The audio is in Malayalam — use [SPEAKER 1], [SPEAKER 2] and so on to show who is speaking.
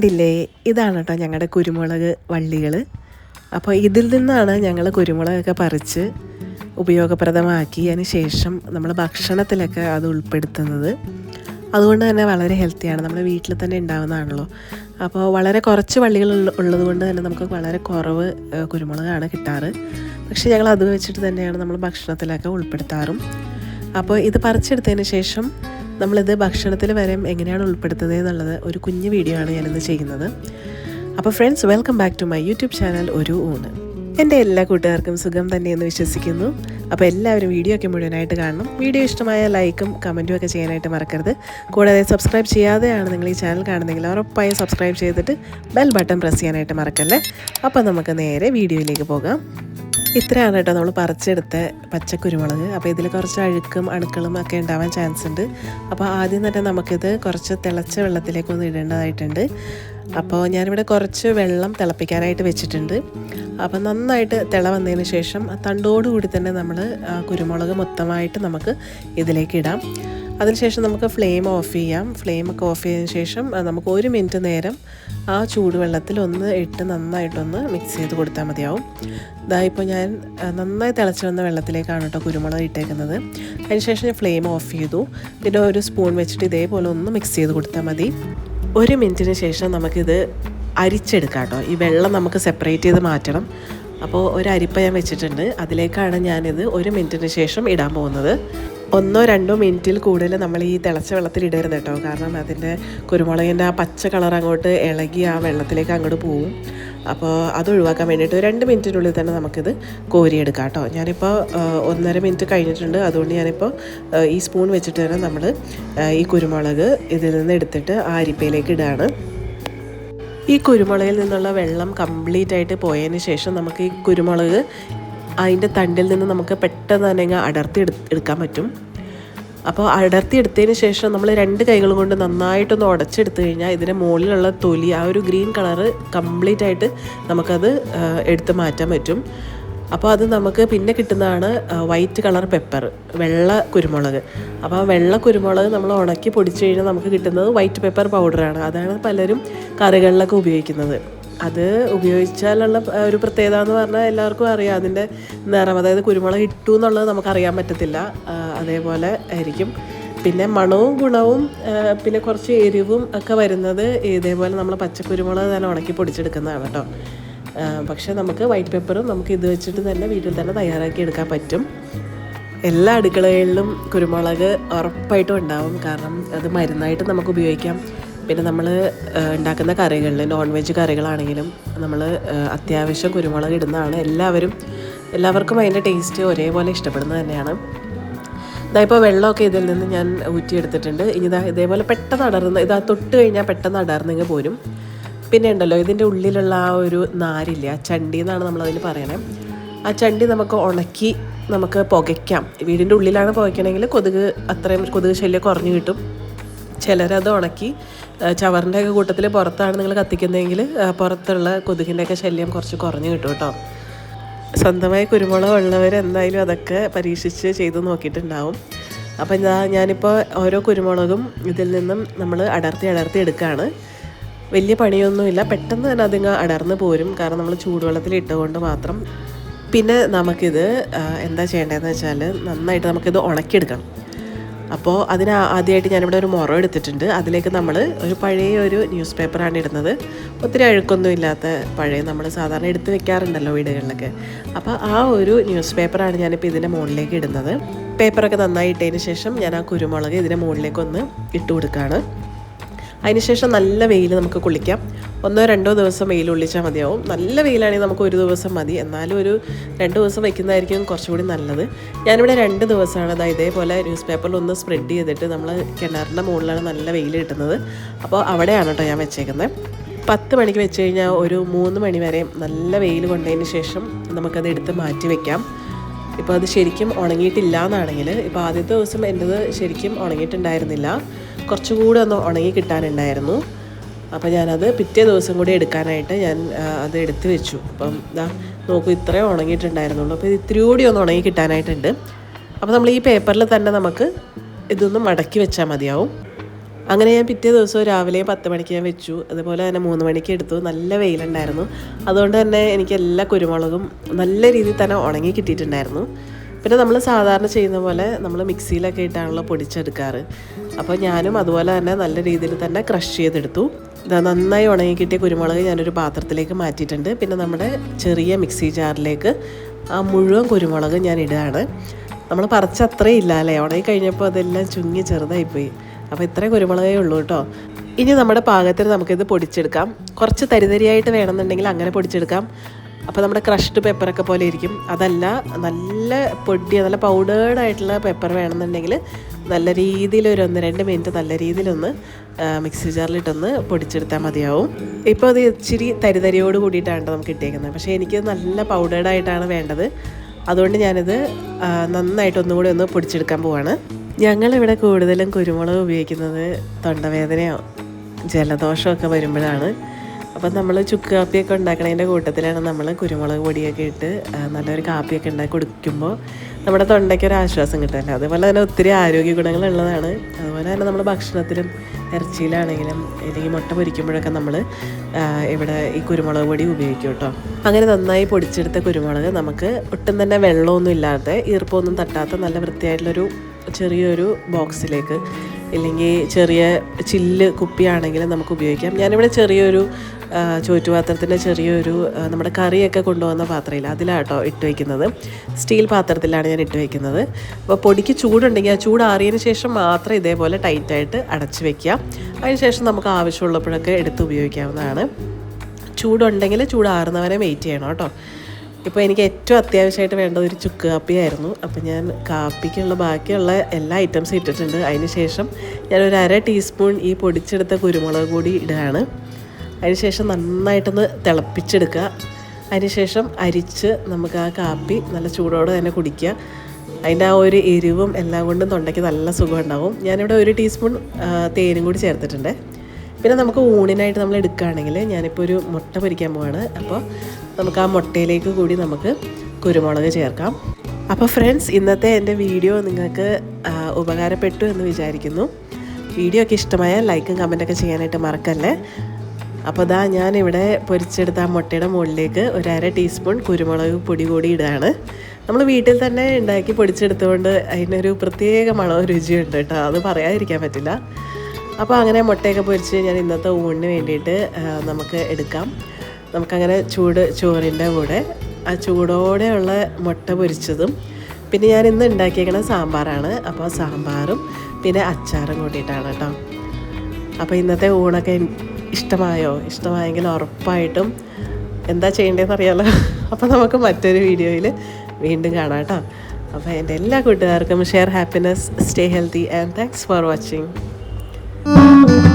[SPEAKER 1] കണ്ടില്ലേ? ഇതാണ് കേട്ടോ ഞങ്ങളുടെ കുരുമുളക് വള്ളികൾ അപ്പോൾ ഇതിൽ നിന്നാണ് ഞങ്ങൾ കുരുമുളകൊക്കെ പറിച്ച് ഉപയോഗപ്രദമാക്കിയതിന് ശേഷം നമ്മൾ ഭക്ഷണത്തിലൊക്കെ അത് ഉൾപ്പെടുത്തുന്നത്. അതുകൊണ്ട് തന്നെ വളരെ ഹെൽത്തിയാണ് നമ്മുടെ വീട്ടിൽ തന്നെ ഉണ്ടാവുന്നതാണല്ലോ അപ്പോൾ വളരെ കുറച്ച് വള്ളികൾ ഉള്ളത് കൊണ്ട് തന്നെ നമുക്ക് വളരെ കുറവ് കുരുമുളകാണ് കിട്ടാറ്. പക്ഷേ ഞങ്ങൾ അത് വെച്ചിട്ട് തന്നെയാണ് നമ്മൾ ഭക്ഷണത്തിലൊക്കെ ഉൾപ്പെടുത്താറും. അപ്പോൾ ഇത് പറിച്ചെടുത്തതിന് ശേഷം നമ്മളിത് ഭക്ഷണത്തിൽ വരെ എങ്ങനെയാണ് ഉൾപ്പെടുത്തുന്നത് എന്നുള്ളത് ഒരു കുഞ്ഞു വീഡിയോ ആണ് ഞാനിന്ന് ചെയ്യുന്നത്. അപ്പോൾ friends welcome back to my YouTube channel ഒരു ഊണ്. എന്റെ എല്ലാ കൂട്ടുകാർക്കും സുഖം തന്നെയെന്ന് വിശ്വസിക്കുന്നു. അപ്പോൾ എല്ലാവരും വീഡിയോ ഒക്കെ മുഴുവനായിട്ട് കാണണം. വീഡിയോ ഇഷ്ടമായ ലൈക്കും കമന്റും ഒക്കെ ചെയ്യാനായിട്ട് മറക്കരുത്. കൂടാതെ സബ്സ്ക്രൈബ് ചെയ്യാതെയാണ് നിങ്ങൾ ഈ ചാനൽ കാണുന്നെങ്കിൽ ഉറപ്പായും സബ്സ്ക്രൈബ് ചെയ്തിട്ട് ബെൽ ബട്ടൺ പ്രസ് ചെയ്യാനായിട്ട് മറക്കല്ലേ? അപ്പോൾ നമുക്ക് നേരെ വീഡിയോയിലേക്ക് പോകാം. ഇത്രയാണ് കേട്ടോ നമ്മൾ പറിച്ചെടുത്ത പച്ചക്കുരുമുളക്. അപ്പോൾ ഇതിൽ കുറച്ച് അഴുക്കും അണുക്കളും ഒക്കെ ഉണ്ടാവാൻ ചാൻസ് ഉണ്ട്. അപ്പോൾ ആദ്യം തന്നെ നമുക്കിത് കുറച്ച് തിളച്ച വെള്ളത്തിലേക്കൊന്ന് ഇടേണ്ടതായിട്ടുണ്ട്. അപ്പോൾ ഞാനിവിടെ കുറച്ച് വെള്ളം തിളപ്പിക്കാനായിട്ട് വെച്ചിട്ടുണ്ട്. അപ്പോൾ നന്നായിട്ട് തിള വന്നതിന് ശേഷം തണ്ടോടുകൂടി തന്നെ നമ്മൾ കുരുമുളക് മൊത്തമായിട്ട് നമുക്ക് ഇതിലേക്ക് ഇടാം. അതിനുശേഷം നമുക്ക് ഫ്ലെയിം ഓഫ് ചെയ്യാം. ഫ്ലെയിം ഒക്കെ ഓഫ് ചെയ്തതിന് ശേഷം നമുക്ക് ഒരു മിനിറ്റ് നേരം ആ ചൂടുവെള്ളത്തിൽ ഒന്ന് ഇട്ട് നന്നായിട്ടൊന്ന് മിക്സ് ചെയ്ത് കൊടുത്താൽ മതിയാവും. ഇതാ ഇപ്പോൾ ഞാൻ നന്നായി തിളച്ച് വന്ന വെള്ളത്തിലേക്കാണ് കേട്ടോ കുരുമുളക് ഇട്ടേക്കുന്നത്. അതിനുശേഷം ഞാൻ ഫ്ലെയിം ഓഫ് ചെയ്തു. പിന്നെ ഒരു സ്പൂൺ വെച്ചിട്ട് ഇതേപോലെ ഒന്ന് മിക്സ് ചെയ്ത് കൊടുത്താൽ മതി. ഒരു മിനിറ്റിന് ശേഷം നമുക്കിത് അരിച്ചെടുക്കാം കേട്ടോ. ഈ വെള്ളം നമുക്ക് സെപ്പറേറ്റ് ചെയ്ത് മാറ്റണം. അപ്പോൾ ഒരു അരിപ്പ ഞാൻ വെച്ചിട്ടുണ്ട്. അതിലേക്കാണ് ഞാനിത് ഒരു മിനിറ്റിന് ശേഷം ഇടാൻ പോകുന്നത്. ഒന്നോ രണ്ടോ മിനിറ്റിൽ കൂടുതൽ നമ്മൾ ഈ തിളച്ച വെള്ളത്തിൽ ഇടരുത് കേട്ടോ. കാരണം അതിന്റെ കുരുമുളകിന്റെ ആ പച്ച കളർ അങ്ങോട്ട് ഇളകി ആ വെള്ളത്തിലേക്ക് അങ്ങോട്ട് പോവും. അപ്പോൾ അത് ഒഴിവാക്കാൻ വേണ്ടിയിട്ട് രണ്ട് മിനിറ്റിനുള്ളിൽ തന്നെ നമുക്കിത് കോരിയെടുക്കാം കേട്ടോ. ഞാനിപ്പോൾ ഒന്നര മിനിറ്റ് കഴിഞ്ഞിട്ടുണ്ട്. അതുകൊണ്ട് ഞാനിപ്പോൾ ഈ സ്പൂൺ വെച്ചിട്ട് തന്നെ നമ്മൾ ഈ കുരുമുളക് ഇതിൽ നിന്ന് എടുത്തിട്ട് ആ അരിപ്പയിലേക്ക് ഇടുകയാണ്. ഈ കുരുമുളകിൽ നിന്നുള്ള വെള്ളം കംപ്ലീറ്റ് ആയിട്ട് പോയതിന് ശേഷം നമുക്ക് ഈ കുരുമുളക് അതിന്റെ തണ്ടിൽ നിന്ന് നമുക്ക് പെട്ടെന്ന് തന്നെ അങ്ങ് അടർത്തി എടുക്കാൻ പറ്റും. അപ്പോൾ അടർത്തി എടുത്തതിന് ശേഷം നമ്മൾ രണ്ട് കൈകളും കൊണ്ട് നന്നായിട്ടൊന്ന് ഉടച്ചെടുത്തു കഴിഞ്ഞാൽ ഇതിന്റെ മുകളിലുള്ള തൊലി ആ ഒരു ഗ്രീൻ കളറ് കംപ്ലീറ്റ് ആയിട്ട് നമുക്കത് എടുത്ത് മാറ്റാൻ പറ്റും. അപ്പോൾ അത് നമുക്ക് പിന്നെ കിട്ടുന്നതാണ് വൈറ്റ് കളർ പെപ്പർ വെള്ള കുരുമുളക്. അപ്പോൾ ആ വെള്ള കുരുമുളക് നമ്മൾ ഉണക്കി പൊടിച്ചു കഴിഞ്ഞാൽ നമുക്ക് കിട്ടുന്നത് വൈറ്റ് പെപ്പർ പൗഡറാണ് അതാണ് പലരും കറികളിലൊക്കെ ഉപയോഗിക്കുന്നത്. അത് ഉപയോഗിച്ചാലുള്ള ഒരു പ്രത്യേകത എന്ന് പറഞ്ഞാൽ എല്ലാവർക്കും അറിയാം അതിന്റെ നിറം അതായത് കുരുമുളക് ഇട്ടു എന്നുള്ളത് നമുക്കറിയാൻ പറ്റത്തില്ല. അതേപോലെ ആയിരിക്കും. പിന്നെ മണവും ഗുണവും പിന്നെ കുറച്ച് എരിവും ഒക്കെ വരുന്നത് ഇതേപോലെ നമ്മൾ പച്ചക്കുരുമുളക് തന്നെ ഉണക്കി പൊടിച്ചെടുക്കുന്നതാണ് കേട്ടോ. പക്ഷേ നമുക്ക് വൈറ്റ് പേപ്പറും നമുക്ക് ഇത് വെച്ചിട്ട് തന്നെ വീട്ടിൽ തന്നെ തയ്യാറാക്കി എടുക്കാൻ പറ്റും. എല്ലാ അടുക്കളകളിലും കുരുമുളക് ഉറപ്പായിട്ടും ഉണ്ടാവും. കാരണം അത് മരുന്നായിട്ട് നമുക്ക് ഉപയോഗിക്കാം. പിന്നെ നമ്മൾ ഉണ്ടാക്കുന്ന കറികളിൽ നോൺ വെജ് കറികളാണെങ്കിലും നമ്മൾ അത്യാവശ്യം കുരുമുളക് ഇടുന്നതാണ്. എല്ലാവരും എല്ലാവർക്കും അതിന്റെ ടേസ്റ്റ് ഒരേപോലെ ഇഷ്ടപ്പെടുന്നത് തന്നെയാണ്. ഇതാ ഇപ്പോൾ വെള്ളമൊക്കെ ഇതിൽ നിന്ന് ഞാൻ ഊറ്റിയെടുത്തിട്ടുണ്ട്. ഇനി ഇതാ ഇതേപോലെ പെട്ടെന്ന് അടർന്ന് ഇതാ തൊട്ട് കഴിഞ്ഞാൽ പെട്ടെന്ന് അടർന്നിങ്ങ് പോരും. പിന്നെ ഉണ്ടല്ലോ ഇതിന്റെ ഉള്ളിലുള്ള ആ ഒരു നാരില്ല ആ ചണ്ടി എന്നാണ് നമ്മളതിന് പറയണേ. ആ ചണ്ടി നമുക്ക് ഉണക്കി നമുക്ക് പുകയ്ക്കാം. വീടിന്റെ ഉള്ളിലാണ് പുകയ്ക്കണമെങ്കിൽ കൊതുക് അത്രയും കൊതുക് ശല്യം കുറഞ്ഞു കിട്ടും. ചിലരത് ഉണക്കി ചവറിന്റെ ഒക്കെ കൂട്ടത്തിൽ പുറത്താണ് നിങ്ങൾ കത്തിക്കുന്നതെങ്കിൽ പുറത്തുള്ള കൊതുകിന്റെയൊക്കെ ശല്യം കുറച്ച് കുറഞ്ഞു കിട്ടും കേട്ടോ. സ്വന്തമായി കുരുമുളക് ഉള്ളവർ എന്തായാലും അതൊക്കെ പരീക്ഷിച്ച് ചെയ്ത് നോക്കിയിട്ടുണ്ടാവും. അപ്പം ഞാനിപ്പോൾ ഓരോ കുരുമുളകും ഇതിൽ നിന്നും നമ്മൾ അടർത്തി അടർത്തി എടുക്കുകയാണ് വലിയ പണിയൊന്നുമില്ല. പെട്ടെന്ന് തന്നെ അതിങ്ങ് അടർന്നു പോരും. കാരണം നമ്മൾ ചൂടുവെള്ളത്തിൽ ഇട്ടുകൊണ്ട് മാത്രം. പിന്നെ നമുക്കിത് എന്താ ചെയ്യേണ്ടതെന്ന് വെച്ചാൽ നന്നായിട്ട് നമുക്കിത് ഉണക്കിയെടുക്കണം. അപ്പോൾ അതിന് ആദ്യമായിട്ട് ഞാനിവിടെ ഒരു മുറം എടുത്തിട്ടുണ്ട്. അതിലേക്ക് നമ്മൾ ഒരു പഴയ ഒരു ന്യൂസ് പേപ്പറാണ് ഇടുന്നത്. ഒത്തിരി അഴുക്കൊന്നും ഇല്ലാത്ത പഴയ നമ്മൾ സാധാരണ എടുത്ത് വെക്കാറുണ്ടല്ലോ വീടുകളിലൊക്കെ. അപ്പോൾ ആ ഒരു ന്യൂസ് പേപ്പറാണ് ഞാനിപ്പോൾ ഇതിന്റെ മുകളിലേക്ക് ഇടുന്നത്. പേപ്പറൊക്കെ നന്നായി ഇട്ടതിന് ശേഷം ഞാൻ ആ കുരുമുളക് ഇതിന്റെ മുകളിലേക്കൊന്ന് ഇട്ട് കൊടുക്കുകയാണ് അതിനുശേഷം നല്ല വെയിൽ നമുക്ക് കുളിക്കാം. ഒന്നോ രണ്ടോ ദിവസം വെയിൽ ഒളിച്ചാൽ മതിയാവും. നല്ല വെയിലാണെങ്കിൽ നമുക്ക് ഒരു ദിവസം മതി. എന്നാലും ഒരു രണ്ട് ദിവസം വയ്ക്കുന്നതായിരിക്കും കുറച്ചുകൂടി നല്ലത്. ഞാനിവിടെ രണ്ട് ദിവസമാണ്. അതായത് ഇതേപോലെ ന്യൂസ് പേപ്പറിൽ ഒന്ന് സ്പ്രെഡ് ചെയ്തിട്ട് നമ്മൾ കിണറിന്റെ മുകളിലാണ് നല്ല വെയിൽ കിട്ടുന്നത്. അപ്പോൾ അവിടെയാണ് കേട്ടോ ഞാൻ വെച്ചേക്കുന്നത് പത്ത് മണിക്ക് വെച്ച് കഴിഞ്ഞാൽ ഒരു മൂന്ന് മണി വരെ നല്ല വെയിൽ കൊണ്ടതിന് ശേഷം നമുക്കത് എടുത്ത് മാറ്റി വെക്കാം. ഇപ്പോൾ അത് ശരിക്കും ഉണങ്ങിയിട്ടില്ല എന്നാണെങ്കിൽ ഇപ്പോൾ ആദ്യത്തെ ദിവസം എന്റെത് ശരിക്കും ഉണങ്ങിയിട്ടുണ്ടായിരുന്നില്ല. കുറച്ചുകൂടി ഒന്ന് ഉണങ്ങി കിട്ടാനുണ്ടായിരുന്നു. അപ്പോൾ ഞാനത് പിറ്റേ ദിവസം കൂടി എടുക്കാനായിട്ട് ഞാൻ അത് എടുത്തു വെച്ചു. അപ്പം ഇതാ നോക്കൂ ഇത്രയും ഉണങ്ങിയിട്ടുണ്ടായിരുന്നുള്ളൂ. അപ്പോൾ ഇത് ഇത്തിരി കൂടി ഒന്ന് ഉണങ്ങി കിട്ടാനായിട്ടുണ്ട്. അപ്പോൾ നമ്മൾ ഈ പേപ്പറിൽ തന്നെ നമുക്ക് ഇതൊന്ന് മടക്കി വെച്ചാൽ മതിയാവും. അങ്ങനെ ഞാൻ പിറ്റേ ദിവസം രാവിലെ പത്ത് മണിക്ക് ഞാൻ വെച്ചു. അതുപോലെ തന്നെ മൂന്ന് മണിക്ക് എടുത്തു. നല്ല വെയിലുണ്ടായിരുന്നു. അതുകൊണ്ട് തന്നെ എനിക്ക് എല്ലാ കുരുമുളകും നല്ല രീതിയിൽ തന്നെ ഉണങ്ങി കിട്ടിയിട്ടുണ്ടായിരുന്നു. പിന്നെ നമ്മൾ സാധാരണ ചെയ്യുന്ന പോലെ നമ്മൾ മിക്സിയിലൊക്കെ ഇട്ടാണല്ലോ പൊടിച്ചെടുക്കാറ്. അപ്പോൾ ഞാനും അതുപോലെ തന്നെ നല്ല രീതിയിൽ തന്നെ ക്രഷ് ചെയ്തെടുത്തു. ഇതാ നന്നായി ഉണങ്ങി കിട്ടിയ കുരുമുളക് ഞാനൊരു പാത്രത്തിലേക്ക് മാറ്റിയിട്ടുണ്ട്. പിന്നെ നമ്മുടെ ചെറിയ മിക്സി ജാറിലേക്ക് ആ മുഴുവൻ കുരുമുളക് ഞാൻ ഇടുകയാണ്. നമ്മൾ പറിച്ച അത്രയും ഇല്ല അല്ലേ? ഉണങ്ങി കഴിഞ്ഞപ്പോൾ അതെല്ലാം ചുങ്ങി ചെറുതായിപ്പോയി. അപ്പോൾ ഇത്രയും കുരുമുളകേ ഉള്ളൂ കേട്ടോ. ഇനി നമ്മുടെ പാകത്തിന് നമുക്കിത് പൊടിച്ചെടുക്കാം. കുറച്ച് തരിതരിയായിട്ട് വേണമെന്നുണ്ടെങ്കിൽ അങ്ങനെ പൊടിച്ചെടുക്കാം. അപ്പോൾ നമ്മുടെ ക്രഷ്ഡ് പെപ്പറൊക്കെ പോലെ ഇരിക്കും. അതല്ല നല്ല പൊടി നല്ല പൗഡേർഡായിട്ടുള്ള പെപ്പർ വേണമെന്നുണ്ടെങ്കിൽ നല്ല രീതിയിൽ ഒരു ഒന്ന് രണ്ട് മിനിറ്റ് നല്ല രീതിയിലൊന്ന് മിക്സി ജാറിലിട്ടൊന്ന് പൊടിച്ചെടുത്താൽ മതിയാവും. ഇപ്പോൾ അത് ഇച്ചിരി തരിതരിയോട് കൂടിയിട്ടാണ് നമുക്ക് ഇട്ടേക്കുന്നത് പക്ഷേ എനിക്ക് നല്ല പൗഡേർഡായിട്ടാണ് വേണ്ടത്. അതുകൊണ്ട് ഞാനിത് നന്നായിട്ട് ഒന്നുകൂടി ഒന്ന് പൊടിച്ചെടുക്കാൻ പോവാണ്. ഞങ്ങളിവിടെ കൂടുതലും കുരുമുളക് ഉപയോഗിക്കുന്നത് തൊണ്ടവേദനയോ ജലദോഷമൊക്കെ വരുമ്പോഴാണ്. അപ്പം നമ്മൾ ചുക്ക് കാപ്പിയൊക്കെ ഉണ്ടാക്കണതിന്റെ കൂട്ടത്തിലാണ് നമ്മൾ കുരുമുളക് പൊടിയൊക്കെ ഇട്ട് നല്ലൊരു കാപ്പിയൊക്കെ ഉണ്ടാക്കി കുടിക്കുമ്പോൾ നമ്മുടെ തൊണ്ടയ്ക്ക് ഒരു ആശ്വാസം കിട്ടുമല്ലോ. അതുപോലെ തന്നെ ഒത്തിരി ആരോഗ്യ ഗുണങ്ങളുള്ളതാണ് അതുപോലെ തന്നെ നമ്മൾ ഭക്ഷണത്തിലും ഇറച്ചിയിലാണെങ്കിലും അല്ലെങ്കിൽ മുട്ട പൊരിക്കുമ്പോഴൊക്കെ നമ്മൾ ഇവിടെ ഈ കുരുമുളക് പൊടി ഉപയോഗിക്കും കേട്ടോ. അങ്ങനെ നന്നായി പൊടിച്ചെടുത്ത കുരുമുളക് നമുക്ക് ഒട്ടും തന്നെ വെള്ളമൊന്നും ഇല്ലാതെ ഈർപ്പമൊന്നും തട്ടാത്ത നല്ല വൃത്തിയായിട്ടുള്ളൊരു ചെറിയൊരു ബോക്സിലേക്ക് ഇല്ലെങ്കിൽ ചെറിയ ചില്ല് കുപ്പിയാണെങ്കിലും നമുക്ക് ഉപയോഗിക്കാം. ഞാനിവിടെ ചെറിയൊരു ചോറ്റുപാത്രത്തിന്റെ ചെറിയൊരു നമ്മുടെ കറിയൊക്കെ കൊണ്ടുവന്ന പാത്രമില്ല അതിലാട്ടോ ഇട്ട് വയ്ക്കുന്നത് സ്റ്റീൽ പാത്രത്തിലാണ് ഞാൻ ഇട്ട് വയ്ക്കുന്നത് അപ്പോൾ പൊടിക്ക് ചൂടുണ്ടെങ്കിൽ ആ ചൂട് ആറിയതിന് ശേഷം മാത്രം ഇതേപോലെ ടൈറ്റായിട്ട് അടച്ച് വെക്കുക. അതിനുശേഷം നമുക്ക് ആവശ്യമുള്ളപ്പോഴൊക്കെ എടുത്ത് ഉപയോഗിക്കാവുന്നതാണ്. ചൂടുണ്ടെങ്കിൽ ചൂടാറുന്നവരെ വെയിറ്റ് ചെയ്യണം കേട്ടോ. ഇപ്പോൾ എനിക്ക് ഏറ്റവും അത്യാവശ്യമായിട്ട് വേണ്ടത് ഒരു ചുക്ക് കാപ്പിയായിരുന്നു. അപ്പോൾ ഞാൻ കാപ്പിക്കുള്ള ബാക്കിയുള്ള എല്ലാ ഐറ്റംസും ഇട്ടിട്ടുണ്ട്. അതിന് ശേഷം ഞാൻ ഒരു അര ടീസ്പൂൺ ഈ പൊടിച്ചെടുത്ത കുരുമുളക് കൂടി ഇടുകയാണ്. അതിനുശേഷം നന്നായിട്ടൊന്ന് തിളപ്പിച്ചെടുക്കുക. അതിനുശേഷം അരിച്ച് നമുക്ക് ആ കാപ്പി നല്ല ചൂടോടെ തന്നെ കുടിക്കുക. അതിന്റെ ആ ഒരു എരിവും എല്ലാം കൊണ്ടും തൊണ്ടയ്ക്ക് നല്ല സുഖമുണ്ടാവും ഞാനിവിടെ ഒരു ടീസ്പൂൺ തേനും കൂടി ചേർത്തിട്ടുണ്ട്. പിന്നെ നമുക്ക് ഊണിനായിട്ട് നമ്മൾ എടുക്കുകയാണെങ്കിൽ ഞാനിപ്പോൾ ഒരു മുട്ട പൊരിക്കാൻ പോവാണ്. അപ്പോൾ നമുക്ക് ആ മുട്ടയിലേക്ക് കൂടി നമുക്ക് കുരുമുളക് ചേർക്കാം. അപ്പോൾ ഫ്രണ്ട്സ് ഇന്നത്തെ എന്റെ വീഡിയോ നിങ്ങൾക്ക് ഉപകാരപ്പെട്ടു എന്ന് വിചാരിക്കുന്നു. വീഡിയോ ഒക്കെ ഇഷ്ടമായ ലൈക്കും കമന്റൊക്കെ ചെയ്യാനായിട്ട് മറക്കല്ലേ? അപ്പോൾ ദാ ഞാനിവിടെ പൊരിച്ചെടുത്ത ആ മുട്ടയുടെ മുകളിലേക്ക് ഒരു ടീസ്പൂൺ കുരുമുളക് പൊടി കൂടി ഇടുകയാണ്. നമ്മൾ വീട്ടിൽ തന്നെ ഉണ്ടാക്കി പൊടിച്ചെടുത്തുകൊണ്ട് അതിനൊരു പ്രത്യേക മണവും രുചിയുണ്ട് കേട്ടോ. അത് പറയാതിരിക്കാൻ പറ്റില്ല. അപ്പോൾ അങ്ങനെ മുട്ടയൊക്കെ പൊരിച്ച് ഞാൻ ഇന്നത്തെ ഊണിന് വേണ്ടിയിട്ട് നമുക്ക് എടുക്കാം. നമുക്കങ്ങനെ ചൂട് ചോറിന്റെ കൂടെ ആ ചൂടോടെയുള്ള മുട്ട പൊരിച്ചതും പിന്നെ ഞാൻ ഇന്ന് ഉണ്ടാക്കിയേക്കണ സാമ്പാറാണ്. അപ്പോൾ സാമ്പാറും പിന്നെ അച്ചാറും കൂട്ടിയിട്ടാണ് കേട്ടോ. അപ്പോൾ ഇന്നത്തെ ഊണൊക്കെ ഇഷ്ടമായോ? ഇഷ്ടമായെങ്കിൽ ഉറപ്പായിട്ടും എന്താ ചെയ്യേണ്ടതെന്ന് അറിയാലോ. അപ്പോൾ നമുക്ക് മറ്റൊരു വീഡിയോയിൽ വീണ്ടും കാണാം കേട്ടോ. അപ്പോൾ എന്റെ എല്ലാ കൂട്ടുകാർക്കും share happiness stay healthy and thanks for watching Música